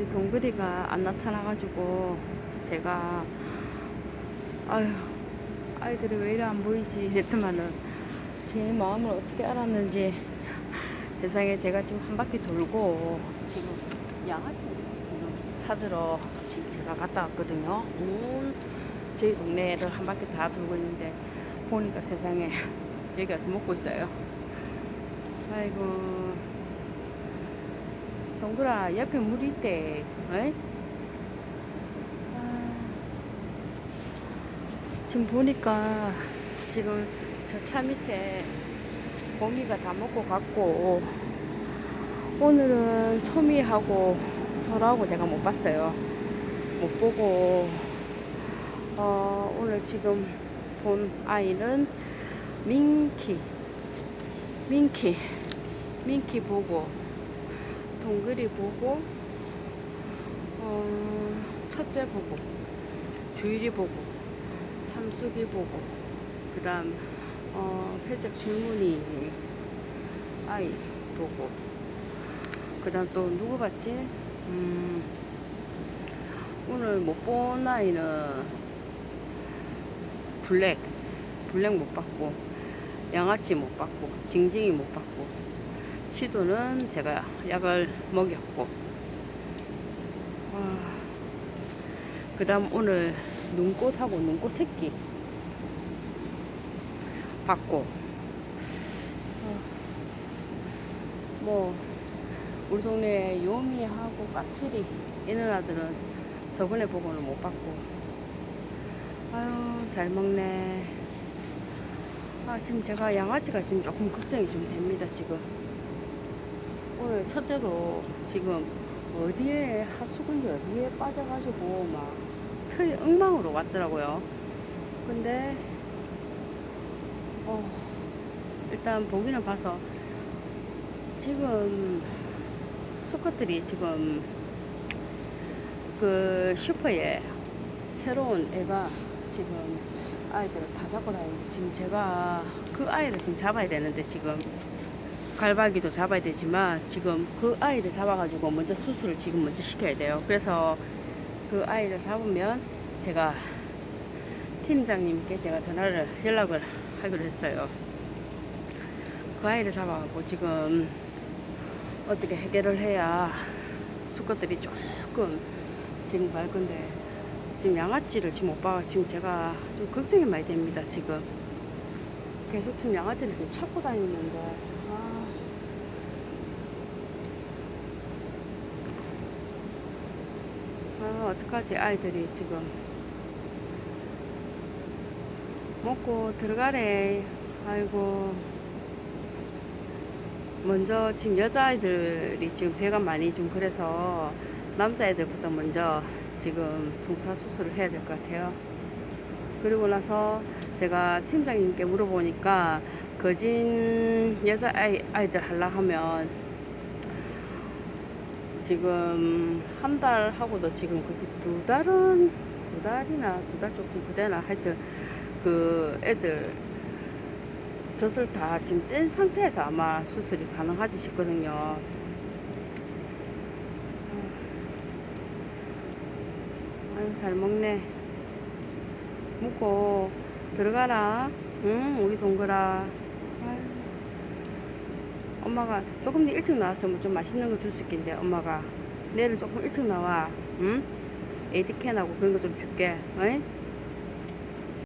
우리 동그리가 안 나타나가지고 제가 아휴 아이들이 왜 이래 안 보이지 이랬더만은 제 마음을 어떻게 알았는지 세상에 제가 지금 한 바퀴 돌고 지금 양아치 지금 찾으러 지금 제가 갔다 왔거든요. 온 저희 동네를 한 바퀴 다 돌고 있는데 보니까 세상에 여기 와서 먹고 있어요. 아이고 동그라 옆에 물이 있대. 아, 지금 보니까 지금 저 차 밑에 곰이가 다 먹고 갔고 오늘은 소미하고 설하고 제가 못 봤어요. 못 보고 어, 오늘 지금 본 아이는 민키 민키 민키 보고 동그리 보고 어, 첫째 보고 주일이 보고 삼숙이 보고 그 다음 어, 회색 줄무늬 아이 보고 그 다음 또 누구 봤지? 음, 오늘 못 본 아이는 블랙 블랙 못 봤고 양아치 못 봤고 징징이 못 봤고 시도는 제가 약을 먹였고 그 다음 오늘 눈꽃하고 눈꽃 새끼 봤고 어, 뭐 우리 동네 요미하고 까칠이 이런 아들은 저번에 보고는 못 봤고. 아유 잘 먹네. 아 지금 제가 양아치가 지금 조금 걱정이 좀 됩니다 지금 오늘 첫째로 지금 어디에 하수근이 어디에 빠져가지고 막 틀 엉망으로 왔더라고요. 근데 어 일단 보기는 봐서 지금 수컷들이 지금 그 슈퍼에 새로운 애가 지금 아이들을 다 잡고 다니는데 지금 제가 그 아이를 지금 잡아야 되는데 지금 갈바기도 잡아야 되지만 지금 그 아이를 잡아가지고 먼저 수술을 지금 먼저 시켜야 돼요. 그래서 그 아이를 잡으면 제가 팀장님께 제가 전화를 연락을 하기로 했어요. 그 아이를 잡아가지고 지금 어떻게 해결을 해야 수컷들이 조금 지금 갈 건데 지금 양아치를 지금 못 봐가 지금 제가 좀 걱정이 많이 됩니다 지금 계속 지금 양아치를 지금 찾고 다니는데 아. 아 어떡하지? 아이들이 지금. 먹고 들어가래. 아이고. 먼저 지금 여자아이들이 지금 배가 많이 좀 그래서 남자애들부터 먼저 지금 중사 수술을 해야 될 것 같아요. 그리고 나서 제가 팀장님께 물어보니까 거진 여자 아이, 아이들 하려 하면 지금 한 달 하고도 지금 그두 달은 두 달이나 두 달 조금 그대나 하여튼 그 애들 젖을 다 지금 뗀 상태에서 아마 수술이 가능하지 싶거든요. 아유, 잘 먹네. 먹고 들어가라. 응, 우리 동그라. 엄마가 조금 더 일찍 나왔으면 좀 맛있는 거 줄 수 있겠는데, 엄마가. 내일 조금 일찍 나와. 응? 에디캔하고 그런 거 좀 줄게. 어이?